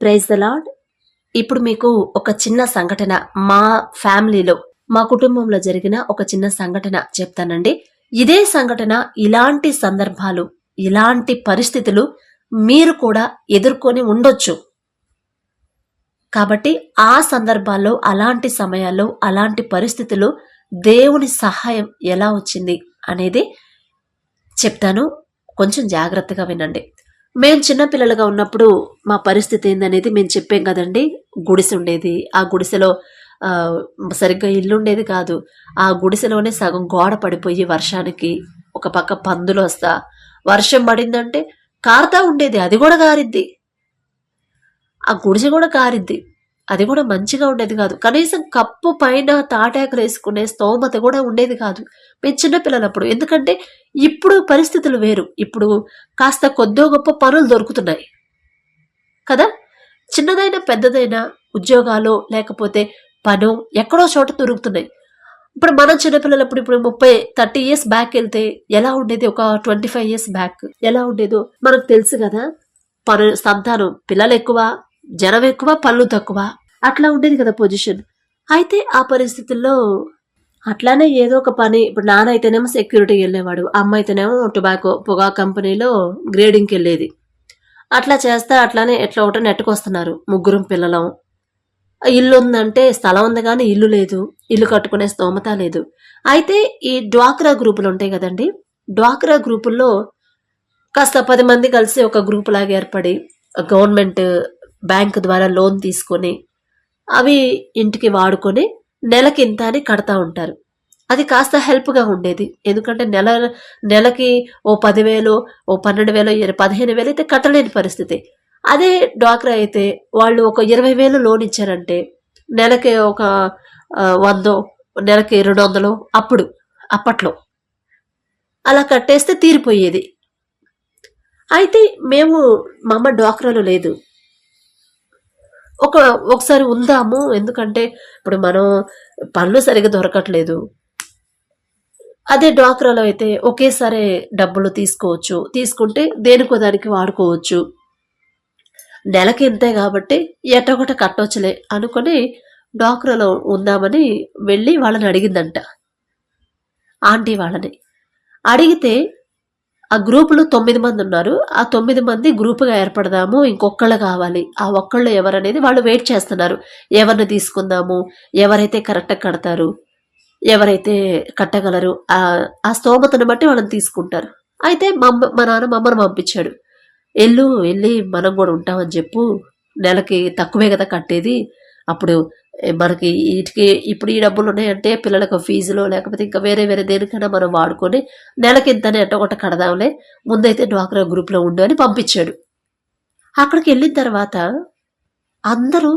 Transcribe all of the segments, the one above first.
Praise the lord ఇప్పుడు మీకు ఒక చిన్న సంఘటన మా ఫ్యామిలీలో మా కుటుంబంలో జరిగిన ఒక చిన్న సంఘటన చెప్తానండి. ఇదే సంఘటన ఇలాంటి సందర్భాలు ఇలాంటి పరిస్థితులు మీరు కూడా ఎదుర్కొని ఉండొచ్చు. కాబట్టి ఆ సందర్భాల్లో అలాంటి సమయాల్లో అలాంటి పరిస్థితులు దేవుని సహాయం ఎలా వచ్చింది అనేది చెప్తాను. కొంచెం జాగ్రత్తగా వినండి. మేము చిన్నపిల్లలుగా ఉన్నప్పుడు మా పరిస్థితి ఏందనేది మేము చెప్పాం కదండి. గుడిసె ఉండేది. ఆ గుడిసెలో సరిగ్గా ఇల్లు ఉండేది కాదు. ఆ గుడిసెలోనే సగం గోడ పడిపోయి వర్షానికి ఒక పక్క పందులు వస్తా వర్షం పడిందంటే కారుతా ఉండేది. అది కూడా కారిద్ది. ఆ గుడిసె కూడా కారిద్ది. అది కూడా మంచిగా ఉండేది కాదు. కనీసం కప్పు పైన తాటాకులు వేసుకునే స్తోమత కూడా ఉండేది కాదు. మేము చిన్నపిల్లలప్పుడు. ఎందుకంటే ఇప్పుడు పరిస్థితులు వేరు. ఇప్పుడు కాస్త కొద్దో గొప్ప పనులు దొరుకుతున్నాయి. కదా? చిన్నదైనా పెద్దదైనా ఉద్యోగాలు లేకపోతే పను ఎక్కడో చోట దొరుకుతున్నాయి. ఇప్పుడు మనం చిన్నపిల్లలప్పుడు ఇప్పుడు ముప్పై థర్టీ ఇయర్స్ బ్యాక్ వెళ్తే ఎలా ఉండేది? ఒక ట్వంటీ ఫైవ్ ఇయర్స్ బ్యాక్ ఎలా ఉండేదో మనకు తెలుసు కదా? పను సంతానం పిల్లలు ఎక్కువ జనం ఎక్కువ పళ్ళు తక్కువ. అట్లా ఉండేది కదా పొజిషన్. అయితే ఆ పరిస్థితుల్లో అట్లానే ఏదో ఒక పని ఇప్పుడు నాన్న అయితేనేమో సెక్యూరిటీకి వెళ్ళేవాడు అమ్మ అయితేనేమో టొబాకో పొగా కంపెనీలో గ్రేడింగ్కి వెళ్ళేది. అట్లా చేస్తే అట్లానే ఎట్లా ఒకటో నెట్టుకొస్తున్నారు ముగ్గురం పిల్లలం. ఇల్లు ఉందంటే స్థలం ఉంది కానీ ఇల్లు లేదు ఇల్లు కట్టుకునే స్తోమత లేదు. అయితే ఈ డ్వాక్రా గ్రూపులు ఉంటాయి కదండి డ్వాక్రా గ్రూపుల్లో కాస్త పది మంది కలిసి ఒక గ్రూప్ లాగా ఏర్పడి గవర్నమెంట్ బ్యాంక్ ద్వారా లోన్ తీసుకొని అవి ఇంటికి వాడుకొని నెలకి ఇంత అని కడతా ఉంటారు. అది కాస్త హెల్ప్గా ఉండేది. ఎందుకంటే నెల నెలకి ఓ పదివేలు ఓ పన్నెండు వేలు పదిహేను వేలు అయితే కట్టలేని పరిస్థితి. అదే డ్వాక్రా అయితే వాళ్ళు ఒక ఇరవై వేలు లోన్ ఇచ్చారంటే నెలకి ఒక వందో నెలకి రెండు వందలు అప్పుడు అప్పట్లో. అలా కట్టేస్తే తీరిపోయేది. అయితే మేము మా అమ్మ డ్వాక్రాలో లేదు. ఒక ఒకసారి ఉందాము. ఎందుకంటే ఇప్పుడు మనం పనులు సరిగా దొరకట్లేదు. అదే డ్వాక్రాలో అయితే ఒకేసారి డబ్బులు తీసుకోవచ్చు. తీసుకుంటే దేనికో దానికి వాడుకోవచ్చు. నెలకి ఇంతే కాబట్టి ఎట్టొకట కట్టొచ్చులే అనుకొని డ్వాక్రాలో ఉందామని వెళ్ళి వాళ్ళని అడిగిందంట. ఆంటీ వాళ్ళని. అడిగితే ఆ గ్రూపులో తొమ్మిది మంది ఉన్నారు. ఆ తొమ్మిది మంది గ్రూపుగా ఏర్పడదాము ఇంకొకళ్ళు కావాలి. ఆ ఒక్కళ్ళు ఎవరనేది వాళ్ళు వెయిట్ చేస్తున్నారు. ఎవరిని తీసుకుందాము? ఎవరైతే కరెక్ట్గా కడతారు? ఎవరైతే కట్టగలరు? ఆ ఆ స్తోమతను బట్టి వాళ్ళని తీసుకుంటారు. అయితే మా మా నాన్న మమ్మను పంపించాడు. వెళ్ళు వెళ్ళి మనం కూడా ఉంటామని చెప్పు. నెలకి తక్కువే కదా కట్టేది. అప్పుడు మనకి వీటికి ఇప్పుడు ఈ డబ్బులు ఉన్నాయంటే పిల్లలకు ఫీజులో లేకపోతే ఇంకా వేరే వేరే దేనికైనా మనం వాడుకొని నెలకి ఇంతనే అంటే ఒకటి కడదాంలే. ముందైతే డ్వాక్రా గ్రూప్లో ఉండు అని పంపించాడు. అక్కడికి వెళ్ళిన తర్వాత అందరూ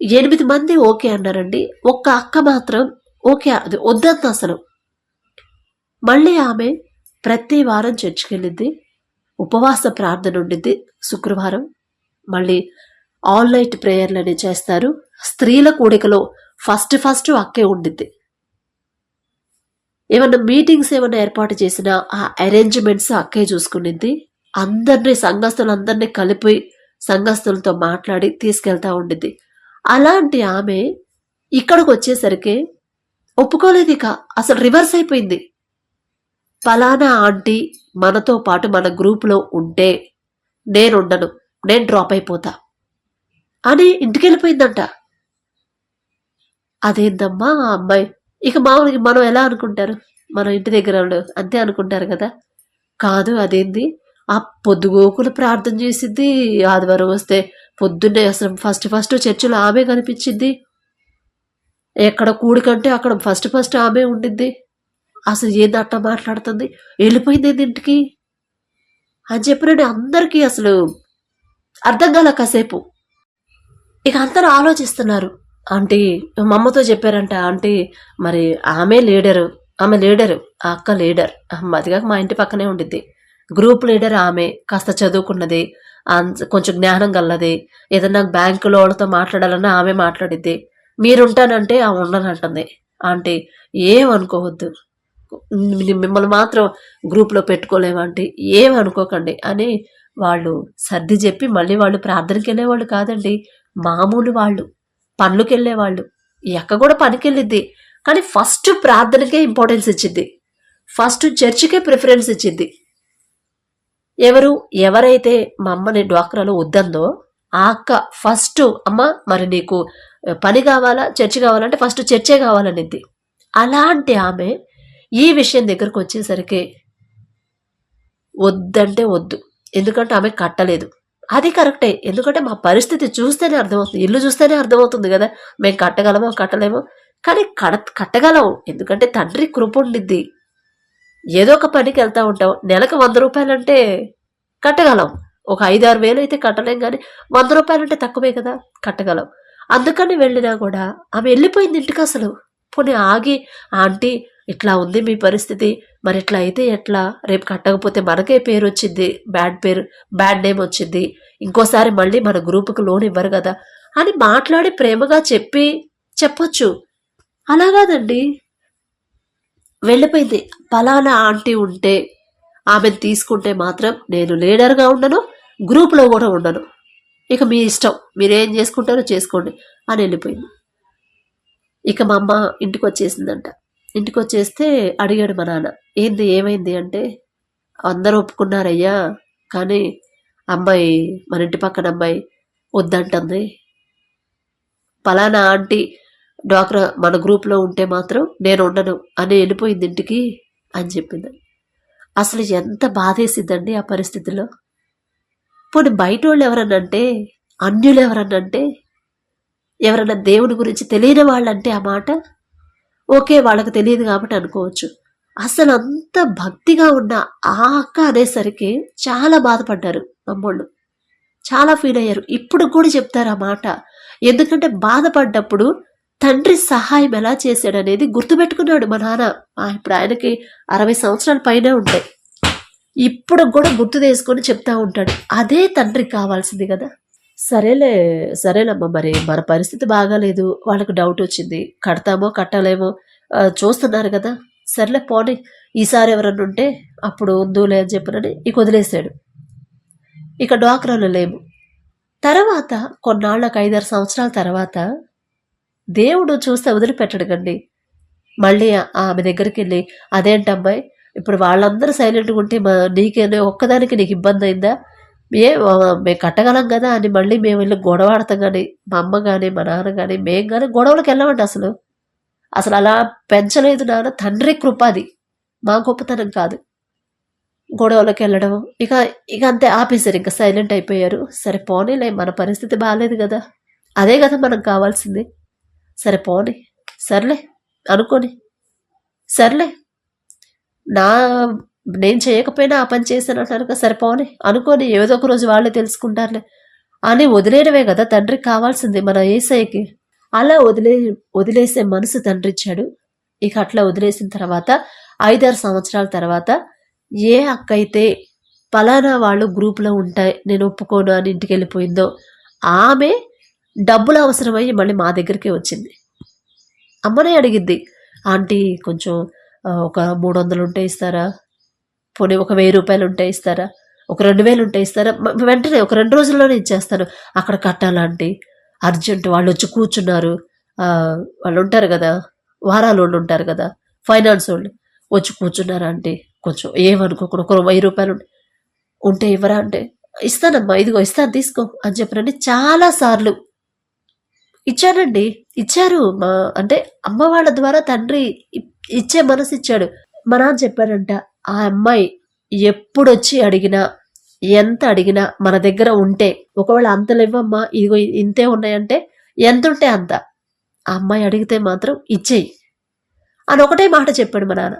ఎనిమిది మంది ఓకే అన్నారండి. ఒక్క అక్క మాత్రం ఓకే అది వద్దంత అసలు. మళ్ళీ ఆమె ప్రతి వారం చర్చికి వెళ్ళింది. ఉపవాస ప్రార్థన ఉండింది శుక్రవారం. మళ్ళీ ఆల్ నైట్ ప్రేయర్లు అనేవి చేస్తారు. స్త్రీల కూడికలో ఫస్ట్ ఫస్ట్ అక్కే ఉండిద్ది. ఏమన్నా మీటింగ్స్ ఏమన్నా ఏర్పాటు చేసినా ఆ అరేంజ్మెంట్స్ అక్కే చూసుకునింది అందరినీ సంఘస్థులందరినీ కలిపి సంఘస్థులతో మాట్లాడి తీసుకెళ్తా ఉండిద్ది. అలాంటి ఆమె ఇక్కడికి వచ్చేసరికి ఒప్పుకోలేదు ఇక. అసలు రివర్స్ అయిపోయింది. ఫలానా ఆంటీ మనతో పాటు మన గ్రూప్లో ఉంటే నేనుండను నేను డ్రాప్ అయిపోతా అని ఇంటికి వెళ్ళిపోయిందంట అదేందమ్మా ఆ అమ్మాయి. ఇక మామూలుగా మనం ఎలా అనుకుంటారు? మన ఇంటి దగ్గర వాళ్ళు అంతే అనుకుంటారు కదా? కాదు అదేంది? ఆ పొద్దుగోకులు ప్రార్థన చేసిద్ది ఆదివారం వస్తే పొద్దున్నే అసలు ఫస్ట్ ఫస్ట్ చర్చిలో ఆమె కనిపించింది. ఎక్కడ కూడికంటే అక్కడ ఫస్ట్ ఫస్ట్ ఆమె ఉండింది. అసలు ఏంది అట్ట మాట్లాడుతుంది? వెళ్ళిపోయింది ఏంది ఇంటికి? అని చెప్పినండి అందరికీ అసలు అర్థం కాల కాసేపు. ఇక అందరూ ఆలోచిస్తున్నారు. ఆంటీ మా అమ్మతో చెప్పారంట ఆంటీ. మరి ఆమె లీడరు ఆమె లీడరు ఆ అక్క లీడర్. అదిగాక మా ఇంటి పక్కనే ఉండిద్ది. గ్రూప్ లీడర్ ఆమె కాస్త చదువుకున్నది అంత- కొంచెం జ్ఞానం గల్లది ఏదన్నా బ్యాంకులో వాళ్ళతో మాట్లాడాలన్నా ఆమె మాట్లాడిద్ది. మీరుంటానంటే ఆ ఉండనంటుంది. ఆంటీ ఏమనుకోవద్దు. మిమ్మల్ని మాత్రం గ్రూప్లో పెట్టుకోలేమంటే ఏమనుకోకండి అని వాళ్ళు సర్ది చెప్పి మళ్ళీ వాళ్ళు ప్రార్థనకి వెళ్ళేవాళ్ళు కాదండి. మామూలు వాళ్ళు. పనులకు వెళ్ళేవాళ్ళు ఈ అక్క కూడా పనికి వెళ్ళిద్ది కానీ ఫస్ట్ ప్రార్థనకే ఇంపార్టెన్స్ ఇచ్చింది ఫస్ట్ చర్చికే ప్రిఫరెన్స్ ఇచ్చింది ఎవరు ఎవరైతే మా అమ్మని డ్వాక్రాలో వద్దందో ఆ అక్క ఫస్ట్ అమ్మ మరి నీకు పని కావాలా? చర్చి కావాలంటే ఫస్ట్ చర్చే కావాలనిద్ది. అలాంటి ఆమె ఈ విషయం దగ్గరకు వచ్చేసరికి వద్దంటే వద్దు. ఎందుకంటే ఆమె కట్టలేదు. అది కరెక్టే. ఎందుకంటే మా పరిస్థితి చూస్తేనే అర్థమవుతుంది. ఇల్లు చూస్తేనే అర్థమవుతుంది కదా. మేము కట్టగలమో కట్టలేమో? కానీ కడ కట్టగలం ఎందుకంటే తండ్రి కృప ఉండిద్ది. ఏదో ఒక పనికి వెళ్తూ ఉంటాం. నెలకు వంద రూపాయలంటే కట్టగలం. ఒక ఐదు ఆరు వేలు అయితే కట్టలేం కానీ వంద రూపాయలంటే తక్కువే కదా. కట్టగలం. అందుకని వెళ్ళినా కూడా ఆమె వెళ్ళిపోయింది ఇంటికి అసలు. పోనీ ఆగి ఆంటీ ఇట్లా ఉంది మీ పరిస్థితి. మరి ఇట్లా అయితే ఎట్లా? రేపు కట్టకపోతే మనకే పేరు వచ్చింది బ్యాడ్ పేరు బ్యాడ్ నేమ్ వచ్చింది. ఇంకోసారి మళ్ళీ మన గ్రూపుకి లోన్ ఇవ్వరు కదా? అని మాట్లాడి ప్రేమగా చెప్పి చెప్పొచ్చు. అలా కాదండి. వెళ్ళిపోయింది. పలానా ఆంటీ ఉంటే ఆమెను తీసుకుంటే మాత్రం నేను లీడర్గా ఉండను గ్రూప్లో కూడా ఉండను. ఇక మీ ఇష్టం. మీరేం చేసుకుంటారో చేసుకోండి అని వెళ్ళిపోయింది. ఇక మా అమ్మ ఇంటికి వచ్చేసిందంట ఇంటికి వచ్చేస్తే అడిగాడు మా నాన్న. ఏంది ఏమైంది అంటే అందరూ ఒప్పుకున్నారయ్యా కానీ అమ్మాయి మన ఇంటి పక్కన అమ్మాయి వద్దంటుంది. పలానా ఆంటీ డాక్టర్ మన గ్రూప్లో ఉంటే మాత్రం నేను ఉండను అని వెళ్ళిపోయింది ఇంటికి అని చెప్పింది. అసలు ఎంత బాధేసిద్దండి ఆ పరిస్థితిలో. పోనీ బయట వాళ్ళు ఎవరన్నంటే అన్యులు ఎవరన్నంటే ఎవరన్నా దేవుని గురించి తెలియని వాళ్ళంటే ఆ మాట? ఓకే వాళ్ళకి తెలియదు కాబట్టి అనుకోవచ్చు. అసలు అంత భక్తిగా ఉన్న ఆ అక్క అనేసరికి చాలా బాధపడ్డారు అమ్మోళ్ళు చాలా ఫీల్ అయ్యారు. ఇప్పుడు కూడా చెప్తారు ఆ మాట. ఎందుకంటే బాధపడ్డప్పుడు తండ్రి సహాయం ఎలా చేశాడనేది గుర్తుపెట్టుకున్నాడు మా నాన్న. ఇప్పుడు ఆయనకి అరవై సంవత్సరాల పైనే ఉంటాయి. ఇప్పుడు కూడా గుర్తు చేసుకొని చెప్తా ఉంటాడు. అదే తండ్రికి కావాల్సింది కదా. సరేలే సరేలమ్మ మరి మన పరిస్థితి బాగాలేదు. వాళ్ళకి డౌట్ వచ్చింది. కడతామో కట్టలేమో చూస్తున్నారు కదా. సర్లే పోనీ ఈసారి ఎవరన్నా ఉంటే అప్పుడు ఉందులే అని చెప్పనని ఇక వదిలేశాడు. ఇక డ్వాక్రాలో లేము. తర్వాత కొన్నాళ్ళకు ఐదారు సంవత్సరాల తర్వాత దేవుడు చూస్తే వదిలిపెట్టడు కండి. మళ్ళీ ఆమె దగ్గరికి వెళ్ళి అదేంటమ్మాయి ఇప్పుడు వాళ్ళందరూ సైలెంట్గా ఉంటే మా నీకేనే ఒక్కదానికి నీకు ఇబ్బంది అయిందా? ఏ మేము కట్టగలం కదా అని మళ్ళీ మేము వెళ్ళి గొడవ ఆడతాం కానీ మా అమ్మ కానీ మా నాన్న కానీ మేము కానీ గొడవలకు వెళ్ళమండి అసలు. అసలు అలా పెంచలేదు నాన్న. తండ్రి కృప అది. మా గొప్పతనం కాదు. గొడవలోకి వెళ్ళడం. ఇక ఇక అంతే ఆపేశారు. ఇంకా సైలెంట్ అయిపోయారు. సరే పోనీలే మన పరిస్థితి బాగాలేదు కదా. అదే కదా మనం కావాల్సింది. సరే పోనీ. సర్లే అనుకోని. సర్లే. నా నేను చేయకపోయినా ఆ పని చేశాను అంటారు కదా. సరే పోనీ. అనుకోని ఏదో ఒక రోజు వాళ్ళే తెలుసుకుంటారులే. అని వదిలేయడమే కదా తండ్రికి కావాల్సింది మన ఏసఐకి అలా వదిలే వదిలేసే మనసు తండ్రి ఇచ్చాడు ఇక అట్లా వదిలేసిన తర్వాత ఐదారు సంవత్సరాల తర్వాత ఏ అక్క అయితే పలానా వాళ్ళు గ్రూప్లో ఉంటాయి నేను ఒప్పుకోను అని ఇంటికి వెళ్ళిపోయిందో ఆమె డబ్బులు అవసరమయ్యి మళ్ళీ మా దగ్గరికే వచ్చింది. అమ్మనే అడిగిద్ది ఆంటీ కొంచెం ఒక మూడు వందలు ఉంటే ఇస్తారా? పోనీ ఒక వెయ్యి రూపాయలు ఉంటే ఇస్తారా? ఒక రెండు వేలు ఉంటే ఇస్తారా? వెంటనే ఒక రెండు రోజుల్లోనే ఇచ్చేస్తాను. అక్కడ కట్టాలంటే అర్జెంట్ వాళ్ళు వచ్చి కూర్చున్నారు. వాళ్ళు ఉంటారు కదా వారాలు వాళ్ళు ఉంటారు కదా ఫైనాన్స్ వాళ్ళు వచ్చి కూర్చున్నారా అంటే కొంచెం ఏమనుకోకుండా ఒక వెయ్యి రూపాయలు ఉంటే- ఇవ్వరా అంటే ఇస్తానమ్మా ఇదిగో ఇస్తాను తీసుకో అని చెప్పినండి చాలా సార్లు ఇచ్చానండి. ఇచ్చారు మా అంటే అమ్మ వాళ్ళ ద్వారా తండ్రి ఇచ్చే మనసు ఇచ్చాడు. మా నాన్న చెప్పాడంట ఆ అమ్మాయి ఎప్పుడొచ్చి అడిగినా ఎంత అడిగినా మన దగ్గర ఉంటే ఒకవేళ అంత లేవమ్మా ఇదిగో ఇంతే ఉన్నాయంటే ఎంత ఉంటే అంత. ఆ అమ్మాయి అడిగితే మాత్రం ఇచ్చేయి. అని ఒకటే మాట చెప్పాడు మా నాన్న.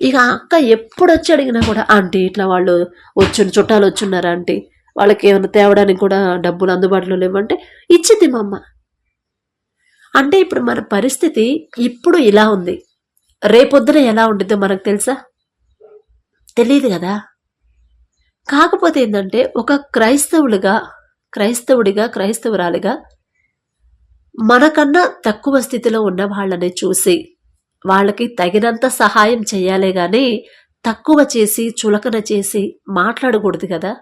ఇక అక్క ఎప్పుడు వచ్చి అడిగినా కూడా ఆంటీ ఇట్లా వాళ్ళు వచ్చి చుట్టాలు వచ్చున్నారా ఆంటీ? వాళ్ళకి ఏమైనా తేవడానికి కూడా డబ్బులు అందుబాటులో లేవంటే ఇచ్చింది మా అమ్మ. అంటే ఇప్పుడు మన పరిస్థితి ఇప్పుడు ఇలా ఉంది. రేపొద్దున ఎలా ఉండిద్దో మనకు తెలుసా? తెలియదు కదా. కాకపోతే ఏంటంటే ఒక క్రైస్తవులుగా క్రైస్తవుడిగా క్రైస్తవురాలిగా మనకన్నా తక్కువ స్థితిలో ఉన్న వాళ్ళని చూసి వాళ్ళకి తగినంత సహాయం చేయాలే కానీ తక్కువ చేసి చులకన చేసి మాట్లాడకూడదు కదా.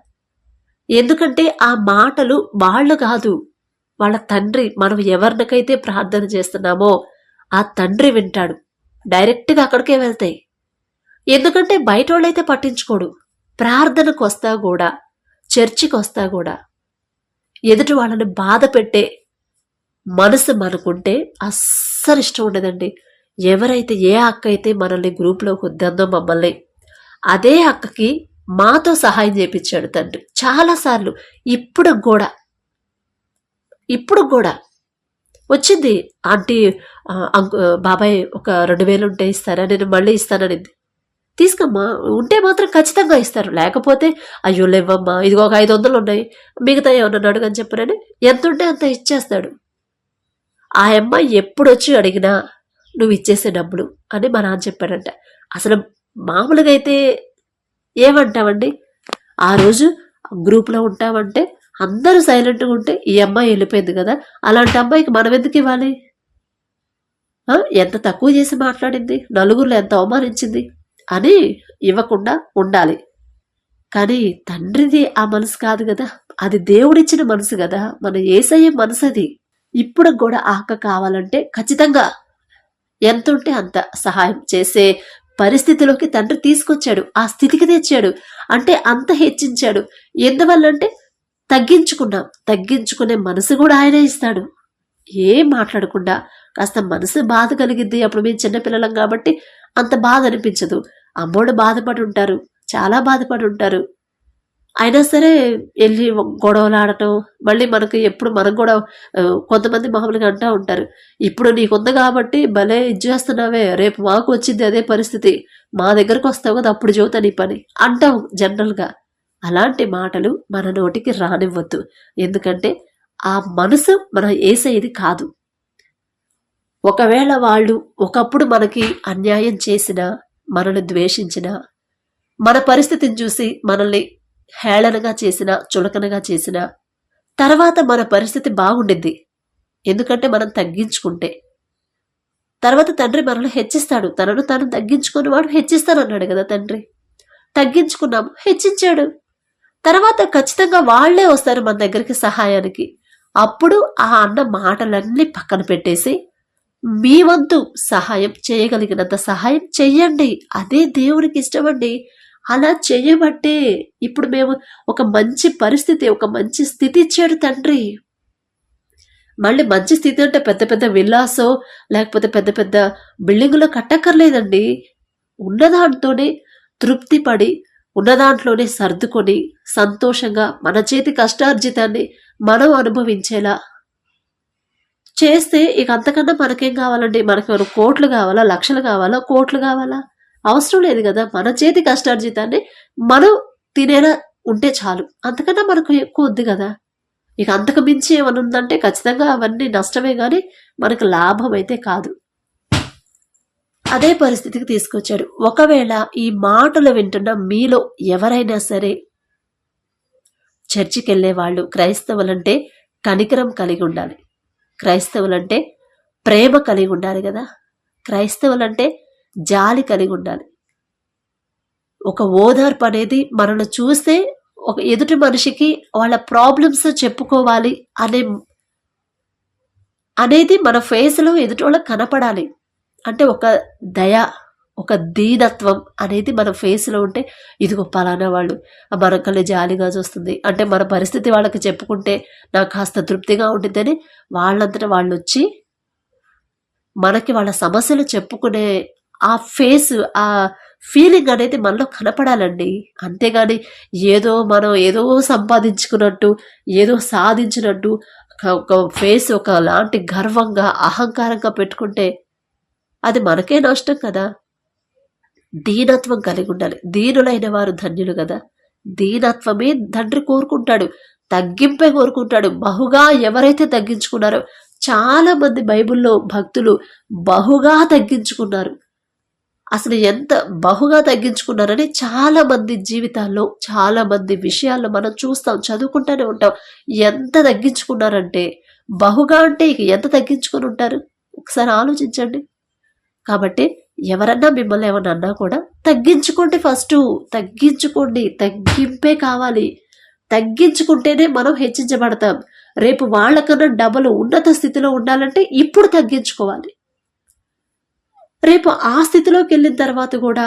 ఎందుకంటే ఆ మాటలు వాళ్ళు కాదు వాళ్ళ తండ్రి మనం ఎవరినకైతే ప్రార్థన చేస్తున్నామో ఆ తండ్రి వింటాడు. డైరెక్ట్గా అక్కడికే వెళ్తాయి. ఎందుకంటే బయట వాళ్ళైతే పట్టించుకోడు. ప్రార్థనకు వస్తా కూడా చర్చికి వస్తా కూడా. ఎదుటి వాళ్ళని బాధ పెట్టే మనసు మనకుంటే అస్సలు ఇష్టం ఉండదండి. ఎవరైతే ఏ అక్క అయితే మనల్ని గ్రూప్లోకి వద్దందో మమ్మల్ని అదే అక్కకి మాతో సహాయం చేపించాడు తండ్రి. చాలాసార్లు ఇప్పుడు కూడా ఇప్పుడు కూడా వచ్చింది ఆంటీ అంకు బాబాయ్ ఒక రెండు వేలు ఉంటే ఇస్తారా? నేను మళ్ళీ ఇస్తాననింది. తీసుకోమ్మా ఉంటే మాత్రం ఖచ్చితంగా ఇస్తారు. లేకపోతే అయ్యో లేవమ్మా ఇదిగో ఒక ఐదు వందలు ఉన్నాయి మిగతా ఏమన్నా అడుగని చెప్పనని ఎంత ఉంటే అంత ఇచ్చేస్తాడు. ఆ అమ్మాయి ఎప్పుడు వచ్చి అడిగినా నువ్వు ఇచ్చేసే డబ్బులు అని మా నాన్న చెప్పాడంట. అసలు మామూలుగా అయితే ఏమంటామండి? ఆ రోజు గ్రూప్లో ఉంటామంటే అందరూ సైలెంట్గా ఉంటే ఈ అమ్మాయి వెళ్ళిపోయింది కదా అలాంటి అమ్మాయికి మనం ఎందుకు ఇవ్వాలి? ఎంత తక్కువ చేసి మాట్లాడింది? నలుగురిలో ఎంత అవమానించింది? అని ఇవ్వకుండా ఉండాలి. కానీ తండ్రిది ఆ మనసు కాదు కదా. అది దేవుడిచ్చిన మనసు కదా. మన ఏసయ్య మనసు అది ఇప్పుడు కూడా ఆక కావాలంటే ఖచ్చితంగా ఎంత ఉంటే అంత సహాయం చేసే పరిస్థితిలోకి తండ్రి తీసుకొచ్చాడు. ఆ స్థితికి తెచ్చాడు. అంటే అంత హెచ్చించాడు. ఎందువల్లంటే తగ్గించుకున్నాం. తగ్గించుకునే మనసు కూడా ఆయనే ఇస్తాడు. ఏం మాట్లాడకుండా కాస్త మనసు బాధ కలిగిద్ది. అప్పుడు మేము చిన్నపిల్లలం కాబట్టి అంత బాధ అనిపించదు. అమ్మోడు బాధపడి ఉంటారు చాలా బాధపడి ఉంటారు అయినా సరే వెళ్ళి గొడవలు ఆడటం మళ్ళీ మనకు ఎప్పుడు మనం కూడా కొంతమంది మామూలుగా అంటూ ఉంటారు. ఇప్పుడు నీకుంది కాబట్టి భలే ఇది చేస్తున్నావే రేపు మాకు వచ్చింది అదే పరిస్థితి. మా దగ్గరకు వస్తావు కదా అప్పుడు చెబుతా నీ పని. అంటాం జనరల్గా. అలాంటి మాటలు మన నోటికి రానివ్వద్దు. ఎందుకంటే ఆ మనసు మన ఏసేది కాదు. ఒకవేళ వాళ్ళు ఒకప్పుడు మనకి అన్యాయం చేసినా మనల్ని ద్వేషించినా మన పరిస్థితిని చూసి మనల్ని హేళనగా చేసిన చులకనగా చేసిన తర్వాత మన పరిస్థితి బాగుండిద్ది. ఎందుకంటే మనం తగ్గించుకుంటే. తర్వాత తండ్రి మనల్ని హెచ్చిస్తాడు. తనను తాను తగ్గించుకుని వాడు హెచ్చిస్తానన్నాడు కదా తండ్రి. తగ్గించుకున్నాము హెచ్చించాడు. తర్వాత ఖచ్చితంగా వాళ్ళే వస్తారు మన దగ్గరికి సహాయానికి. అప్పుడు ఆ అన్న మాటలన్నీ పక్కన పెట్టేసి మీ వంతు సహాయం చేయగలిగినంత సహాయం చెయ్యండి. అదే దేవునికి ఇష్టమండి. అలా చేయబట్టే ఇప్పుడు మేము ఒక మంచి పరిస్థితి ఒక మంచి స్థితి ఇచ్చాడు తండ్రి. మళ్ళీ మంచి స్థితి అంటే పెద్ద పెద్ద విల్లాసో లేకపోతే పెద్ద పెద్ద బిల్డింగులో కట్టక్కర్లేదండి. ఉన్నదాంతోనే తృప్తి పడి ఉన్నదాంట్లోనే సర్దుకొని సంతోషంగా మన చేతి కష్టార్జితాన్ని మనం అనుభవించేలా చేస్తే ఇక అంతకన్నా మనకేం కావాలండి? మనకి మనం కోట్లు కావాలా? లక్షలు కావాలా? కోట్లు కావాలా? అవసరం లేదు కదా. మన చేతి కష్టార్జితాన్ని మనం తినేలా ఉంటే చాలు. అంతకన్నా మనకు ఎక్కువ ఉంది కదా. ఇక అంతకు మించి ఏమైనా ఉందంటే ఖచ్చితంగా అవన్నీ నష్టమే కానీ మనకు లాభం అయితే కాదు. అదే పరిస్థితికి తీసుకొచ్చాడు. ఒకవేళ ఈ మాటలు వింటున్న మీలో ఎవరైనా సరే చర్చికి వెళ్ళే వాళ్ళు క్రైస్తవులంటే కనికరం కలిగి ఉండాలి. క్రైస్తవులంటే ప్రేమ కలిగి ఉండాలి కదా. క్రైస్తవులంటే జాలి కలిగి ఉండాలి. ఒక ఓదార్పు అనేది మనల్ని చూస్తే ఒక ఎదుటి మనిషికి వాళ్ళ ప్రాబ్లమ్స్ చెప్పుకోవాలి అనే అనేది మన ఫేస్లో ఎదుటి వాళ్ళకి కనపడాలి. అంటే ఒక దయ ఒక దీనత్వం అనేది మన ఫేస్లో ఉంటే ఇదిగో పలానా వాళ్ళు మన కళ్ళు జాలిగా చూస్తుంది. అంటే మన పరిస్థితి వాళ్ళకి చెప్పుకుంటే నాకు కాస్త తృప్తిగా ఉంటుందని వాళ్ళంతటా వాళ్ళు వచ్చి మనకి వాళ్ళ సమస్యలు చెప్పుకునే ఆ ఫేస్ ఆ ఫీలింగ్ అనేది మనలో కనపడాలండి. అంతేగాని ఏదో మనం ఏదో సంపాదించుకున్నట్టు ఏదో సాధించినట్టు ఒక- ఒక ఫేస్ ఒక లాంటి గర్వంగా అహంకారంగా పెట్టుకుంటే అది మనకే నష్టం కదా. దీనత్వం కలిగి ఉండాలి. దీనులైన వారు ధన్యులు కదా. దీనత్వమే తండ్రి కోరుకుంటాడు. తగ్గింపే కోరుకుంటాడు. బహుగా ఎవరైతే తగ్గించుకున్నారో చాలా మంది బైబిల్లో భక్తులు బహుగా తగ్గించుకున్నారు. అసలు ఎంత బహుగా తగ్గించుకున్నారని చాలా మంది జీవితాల్లో చాలా మంది విషయాల్లో మనం చూస్తాం చదువుకుంటూనే ఉంటాం. ఎంత తగ్గించుకున్నారంటే బహుగా అంటే ఇక ఎంత తగ్గించుకొని ఉంటారు? ఒకసారి ఆలోచించండి. కాబట్టి ఎవరన్నా మిమ్మల్ని ఏమన్నా అన్నా కూడా తగ్గించుకోండి ఫస్ట్ తగ్గించుకోండి. తగ్గింపే కావాలి. తగ్గించుకుంటేనే మనం హెచ్చించబడతాం. రేపు వాళ్ళకన్నా డబల్ ఉన్నత స్థితిలో ఉండాలంటే ఇప్పుడు తగ్గించుకోవాలి. రేపు ఆ స్థితిలోకి వెళ్ళిన తర్వాత కూడా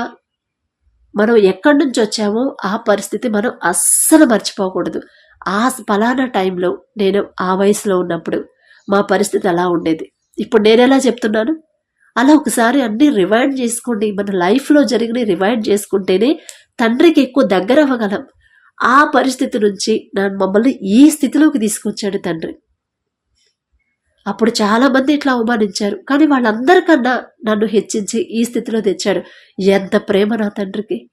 మనం ఎక్కడి నుంచి వచ్చామో ఆ పరిస్థితి మనం అస్సలు మర్చిపోకూడదు. ఆ ఫలానా టైంలో నేను ఆ వయసులో ఉన్నప్పుడు మా పరిస్థితి అలా ఉండేది. ఇప్పుడు నేను ఎలా చెప్తున్నాను? అలా ఒకసారి అన్ని రివైండ్ చేసుకోండి. మన లైఫ్లో జరిగిన రివైండ్ చేసుకుంటేనే తండ్రికి ఎక్కువ దగ్గర అవ్వగలం. ఆ పరిస్థితి నుంచి నన్ను మమ్మల్ని ఈ స్థితిలోకి తీసుకొచ్చాడు తండ్రి. అప్పుడు చాలామంది ఇట్లా అవమానించారు. కానీ వాళ్ళందరికన్నా నన్ను హెచ్చించి ఈ స్థితిలో తెచ్చాడు. ఎంత ప్రేమ నా తండ్రికి.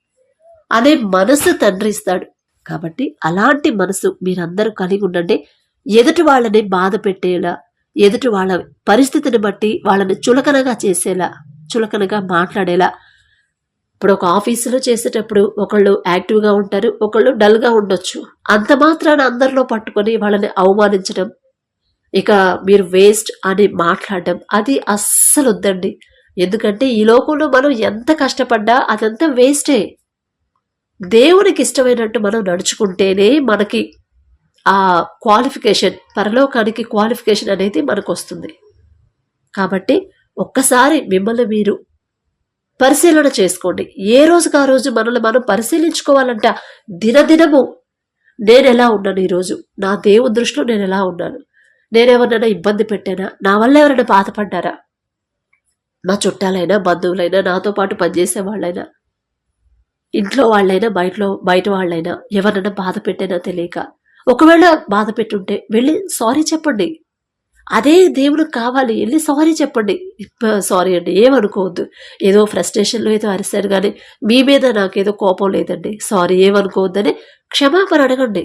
అనే మనసు తండ్రి ఇస్తాడు. కాబట్టి అలాంటి మనసు మీరందరూ కలిగి ఉండండి. ఎదుటి వాళ్ళని బాధ పెట్టేలా ఎదుటి వాళ్ళ పరిస్థితిని బట్టి వాళ్ళని చులకనగా చేసేలా చులకనగా మాట్లాడేలా. ఇప్పుడు ఒక ఆఫీసులో చేసేటప్పుడు ఒకళ్ళు యాక్టివ్గా ఉంటారు ఒకళ్ళు డల్గా ఉండొచ్చు. అంత మాత్రాన అందరిలో పట్టుకొని వాళ్ళని అవమానించడం ఇక మీరు వేస్ట్ అని మాట్లాడడం అది అస్సలు వద్దండి ఎందుకంటే ఈ లోకంలో మనం ఎంత కష్టపడ్డా అదంతా వేస్టే. దేవునికి ఇష్టమైనట్టు మనం నడుచుకుంటేనే మనకి ఆ క్వాలిఫికేషన్ పరలోకానికి క్వాలిఫికేషన్ అనేది మనకు వస్తుంది కాబట్టి ఒక్కసారి మిమ్మల్ని మీరు పరిశీలన చేసుకోండి. ఏ రోజుకు ఆ రోజు మనల్ని మనం పరిశీలించుకోవాలంట దినదినము నేను ఎలా ఉన్నాను ఈరోజు? నా దేవుని దృష్టిలో నేను ఎలా ఉన్నాను? నేనెవరినైనా ఇబ్బంది పెట్టానా? నా వల్ల ఎవరైనా బాధపడ్డారా? నా చుట్టాలైనా బంధువులైనా నాతో పాటు పనిచేసే వాళ్ళైనా ఇంట్లో వాళ్ళైనా బయటలో బయట వాళ్ళైనా ఎవరైనా బాధ పెట్టానా తెలియక? ఒకవేళ బాధ పెట్టుంటే వెళ్ళి సారీ చెప్పండి. అదే దేవుడికి కావాలి వెళ్ళి సారీ చెప్పండి. సారీ అండి ఏమనుకోవద్దు. ఏదో ఫ్రస్ట్రేషన్లో ఏదో అరిశారు కానీ మీ మీద నాకేదో కోపం లేదండి. సారీ ఏమనుకోవద్దని క్షమాపణ అడగండి.